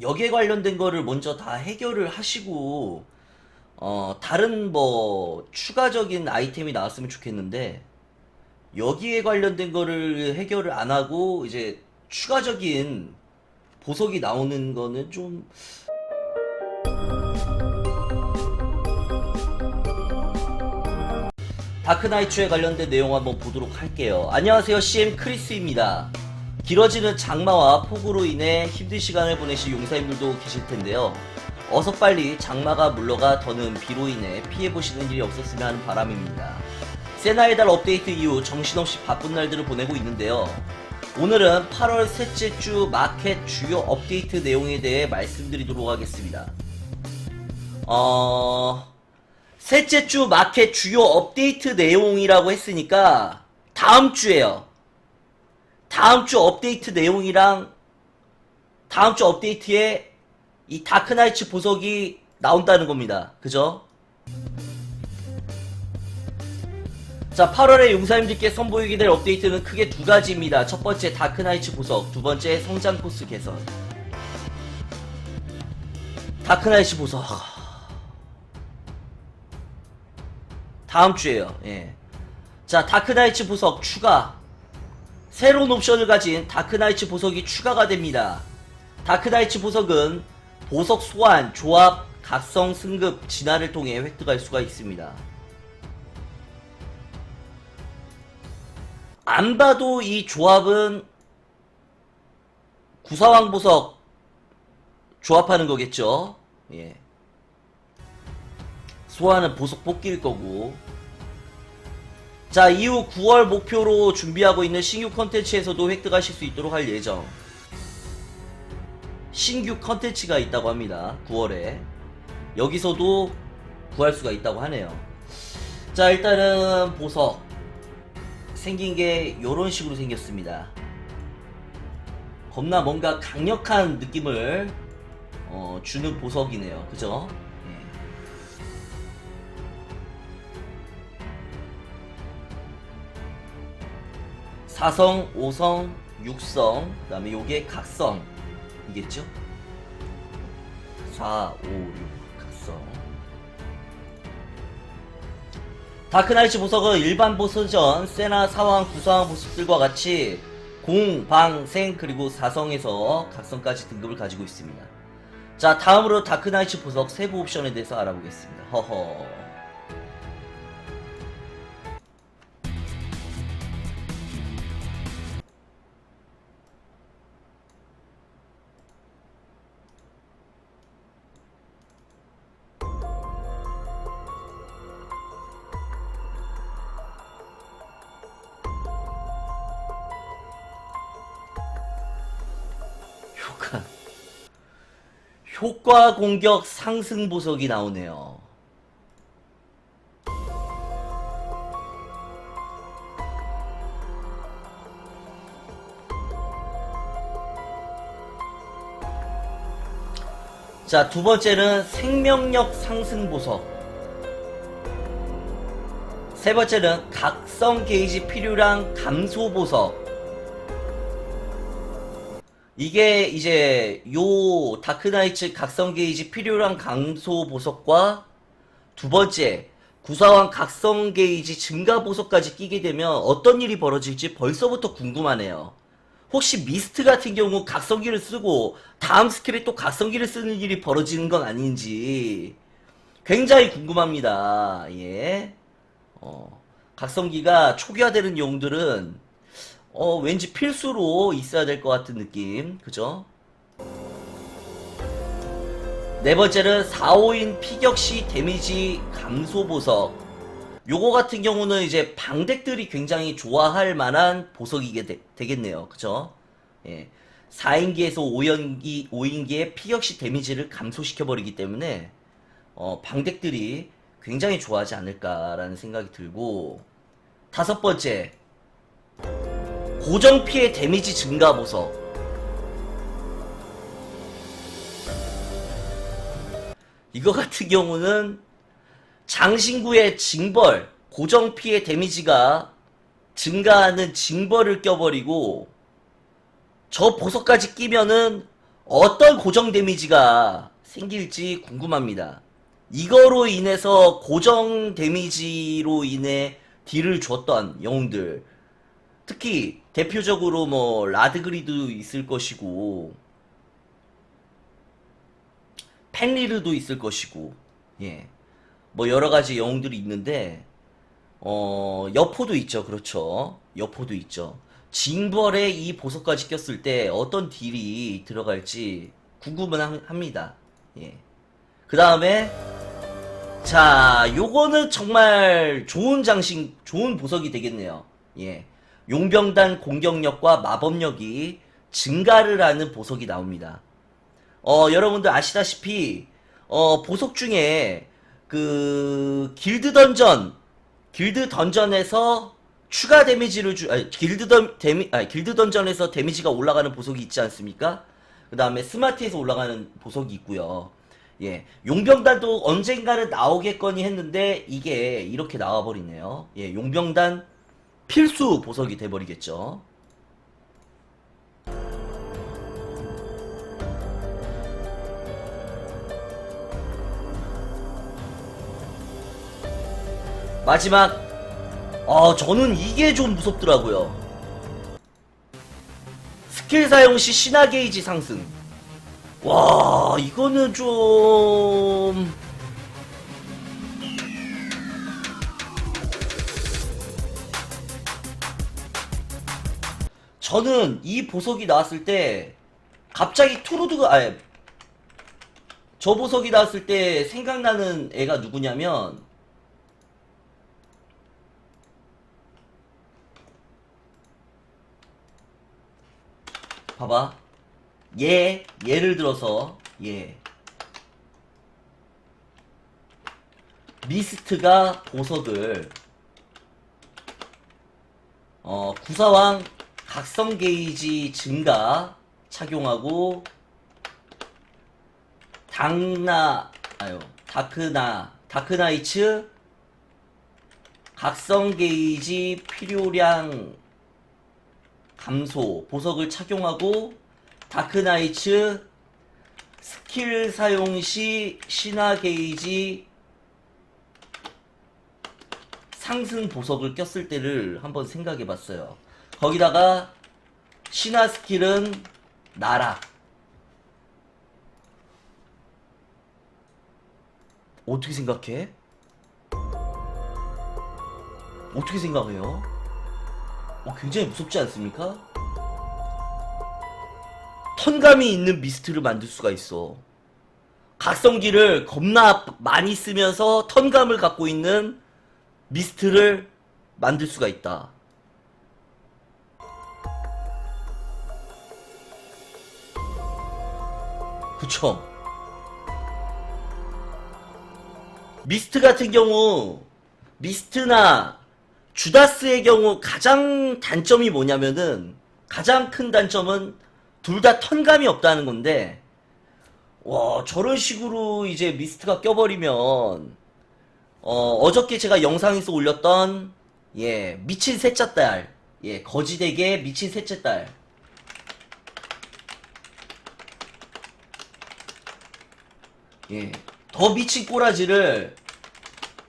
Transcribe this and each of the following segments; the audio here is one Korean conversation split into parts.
여기에 관련된 거를 먼저 다 해결을 하시고 어 다른 뭐 추가적인 아이템이 나왔으면 좋겠는데 여기에 관련된 거를 해결을 안 하고 이제 추가적인 보석이 나오는 거는 좀 다크나이츠에 관련된 내용 한번 보도록 할게요. 안녕하세요. CM 크리스입니다. 길어지는 장마와 폭우로 인해 힘든 시간을 보내실 용사님들도 계실 텐데요. 어서 빨리 장마가 물러가 더는 비로 인해 피해보시는 일이 없었으면 하는 바람입니다. 세나의 달 업데이트 이후 정신없이 바쁜 날들을 보내고 있는데요. 오늘은 8월 셋째 주 마켓 주요 업데이트 내용에 대해 말씀드리도록 하겠습니다. 어... 셋째 주 마켓 주요 업데이트 내용이라고 했으니까 다음 주에요. 다음 주 업데이트 내용이랑 다음 주 업데이트에 이 다크나이츠 보석이 나온다는 겁니다. 그죠? 자, 8월에 용사님들께 선보이게 될 업데이트는 크게 두 가지입니다. 첫 번째 다크나이츠 보석, 두 번째 성장 코스 개선. 다크나이츠 보석. 다음 주에요. 예. 자, 다크나이츠 보석 추가. 새로운 옵션을 가진 다크나이츠 보석이 추가가 됩니다. 다크나이츠 보석은 보석 소환, 조합, 각성, 승급, 진화를 통해 획득할 수가 있습니다. 안 봐도 이 조합은 구사왕 보석 조합하는 거겠죠? 예. 소환은 보석 뽑기일 거고. 자, 이후 9월 목표로 준비하고 있는 신규 컨텐츠에서도 획득하실 수 있도록 할 예정. 신규 컨텐츠가 있다고 합니다. 9월에. 여기서도 구할 수가 있다고 하네요. 자, 일단은 보석. 생긴 게 요런 식으로 생겼습니다. 겁나 뭔가 강력한 느낌을 어, 주는 보석이네요. 그죠? 사성, 오성, 육성, 그 다음에 요게 각성이겠죠? 4, 5, 6, 각성. 다크나이츠 보석은 일반 보스전, 세나, 사왕, 구사왕 보석들과 같이 공, 방, 생, 그리고 사성에서 각성까지 등급을 가지고 있습니다. 자, 다음으로 다크나이츠 보석 세부 옵션에 대해서 알아보겠습니다. 허허. 효과 공격 상승 보석이 나오네요. 자, 두 번째는 생명력 상승 보석. 세 번째는 각성 게이지 필요량 감소 보석. 이게 이제 요 다크나이츠 각성 게이지 필요량 감소 보석과 두 번째 구사왕 각성 게이지 증가 보석까지 끼게 되면 어떤 일이 벌어질지 벌써부터 궁금하네요. 혹시 미스트 같은 경우 각성기를 쓰고 다음 스킬에 또 각성기를 쓰는 일이 벌어지는 건 아닌지 굉장히 궁금합니다. 예. 어, 각성기가 초기화되는 용들은 어, 왠지 필수로 있어야 될 것 같은 느낌. 그죠? 네 번째는 4, 5인 피격시 데미지 감소 보석. 요거 같은 경우는 이제 방덱들이 굉장히 좋아할 만한 보석이게 되, 겠네요 그죠? 예. 4인기에서 5인기, 5인기의 피격시 데미지를 감소시켜버리기 때문에, 어, 방덱들이 굉장히 좋아하지 않을까라는 생각이 들고, 다섯 번째. 고정 피해 데미지 증가 보석. 이거 같은 경우는 장신구의 징벌, 고정 피해 데미지가 증가하는 징벌을 껴버리고 저 보석까지 끼면은 어떤 고정 데미지가 생길지 궁금합니다. 이거로 인해서 고정 데미지로 인해 딜을 줬던 영웅들 특히 대표적으로 뭐 라드그리도 있을 것이고 펜리르도 있을 것이고 예. 뭐 여러 가지 영웅들이 있는데 어, 여포도 있죠. 그렇죠. 여포도 있죠. 징벌에 이 보석까지 꼈을 때 어떤 딜이 들어갈지 궁금은 함- 합니다. 예. 그 다음에, 자, 요거는 정말 좋은 장식, 좋은 보석이 되겠네요. 예. 용병단 공격력과 마법력이 증가를 하는 보석이 나옵니다. 어, 여러분들 아시다시피, 어, 보석 중에, 그, 길드 던전, 길드 던전에서 추가 데미지를 주, 아니, 길드 던, 데미, 아니, 길드 던전에서 데미지가 올라가는 보석이 있지 않습니까? 그 다음에 스마트에서 올라가는 보석이 있고요. 예. 용병단도 언젠가는 나오겠거니 했는데, 이게 이렇게 나와버리네요. 예, 용병단 필수 보석이 돼버리겠죠. 마지막. 어 저는 이게 좀 무섭더라고요. 스킬 사용 시 신화 게이지 상승. 와 이거는 좀 저는 이 보석이 나왔을 때 갑자기 투루드가 아니 저 보석이 나왔을 때 생각나는 애가 누구냐면 봐봐. 얘, 예를 들어서, 얘. 미스트가 보석을, 어, 구사왕 각성 게이지 증가 착용하고, 당나, 아유, 다크나, 다크나이츠, 각성 게이지 필요량 감소, 보석을 착용하고 다크나이츠 스킬 사용 시 신화 게이지 상승 보석을 꼈을 때를 한번 생각해 봤어요. 거기다가 신화 스킬은 나락. 어떻게 생각해? 어떻게 생각해요? 어, 굉장히 무섭지 않습니까? 턴감이 있는 미스트를 만들 수가 있어. 각성기를 겁나 많이 쓰면서 턴감을 갖고 있는 미스트를 만들 수가 있다. 그쵸? 미스트 같은 경우, 미스트나 주다스의 경우 가장 단점이 뭐냐면은 가장 큰 단점은 둘 다 턴감이 없다는 건데 와 저런 식으로 이제 미스트가 껴버리면 어 어저께 제가 영상에서 올렸던 예 미친 셋째 딸예 거지되게 미친 셋째 딸 예, 더 미친 꼬라지를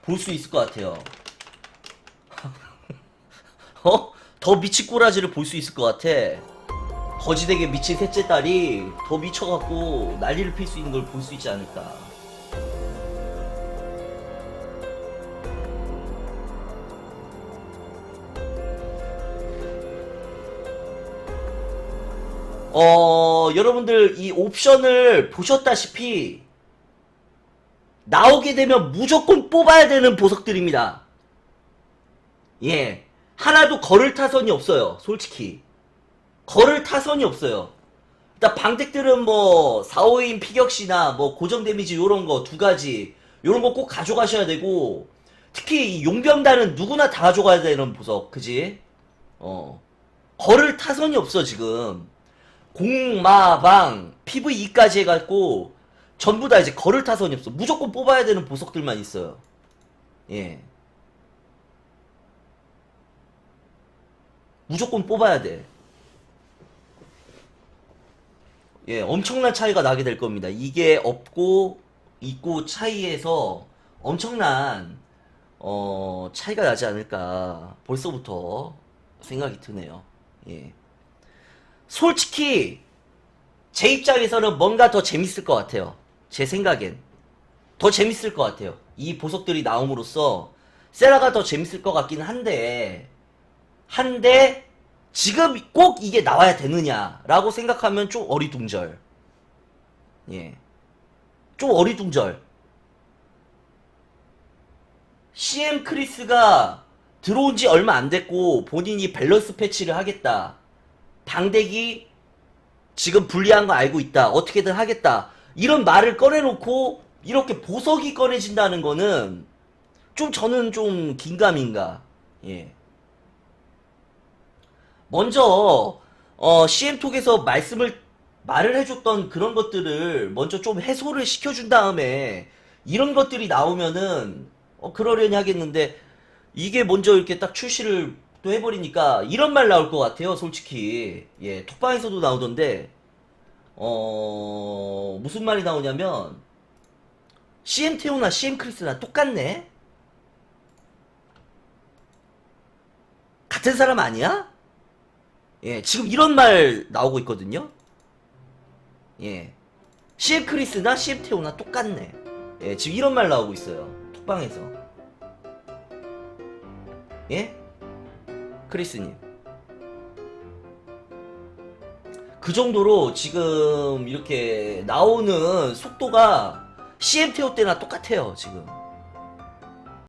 볼 수 있을 것 같아요. 어? 더 미친 꼬라지를 볼 수 있을 것 같아. 거지되게 미친 셋째 딸이 더 미쳐갖고 난리를 필 수 있는 걸 볼 수 있지 않을까. 어, 여러분들 이 옵션을 보셨다시피 나오게 되면 무조건 뽑아야 되는 보석들입니다. 예. 하나도 걸을 타선이 없어요. 솔직히. 걸을 타선이 없어요. 일단 방택들은 뭐 4, 5인 피격시나 뭐 고정 데미지 요런 거 두 가지 요런 거 꼭 가져가셔야 되고 특히 이 용병단은 누구나 다 가져가야 되는 보석. 그지? 어. 걸을 타선이 없어 지금. 공마방 PVE까지 해갖고 전부 다 이제 걸을 타선이 없어. 무조건 뽑아야 되는 보석들만 있어요. 예. 무조건 뽑아야 돼. 예, 엄청난 차이가 나게 될 겁니다. 이게 없고 있고 차이에서 엄청난 어, 차이가 나지 않을까 벌써부터 생각이 드네요. 예. 솔직히 제 입장에서는 뭔가 더 재밌을 것 같아요. 제 생각엔 더 재밌을 것 같아요. 이 보석들이 나옴으로써 세라가 더 재밌을 것 같긴 한데 한데 지금 꼭 이게 나와야 되느냐라고 생각하면 좀 어리둥절. 예. 좀 어리둥절. CM 크리스가 들어온 지 얼마 안 됐고 본인이 밸런스 패치를 하겠다. 방대기 지금 불리한 거 알고 있다. 어떻게든 하겠다. 이런 말을 꺼내놓고 이렇게 보석이 꺼내진다는 거는 좀 저는 좀 긴가민가. 예. 먼저 어, CM톡에서 말씀을 말을 해줬던 그런 것들을 먼저 좀 해소를 시켜준 다음에 이런 것들이 나오면은 어, 그러려니 하겠는데 이게 먼저 이렇게 딱 출시를 또 해버리니까 이런 말 나올 것 같아요 솔직히 예 톡방에서도 나오던데 어 무슨 말이 나오냐면 CM 태호나 CM 크리스나 똑같네 같은 사람 아니야? 예, 지금 이런 말 나오고 있거든요. 예. CM 크리스나 CM 태오나 똑같네. 예, 지금 이런 말 나오고 있어요. 톡방에서. 예? 크리스님. 그 정도로 지금 이렇게 나오는 속도가 CM 태오 때나 똑같아요, 지금.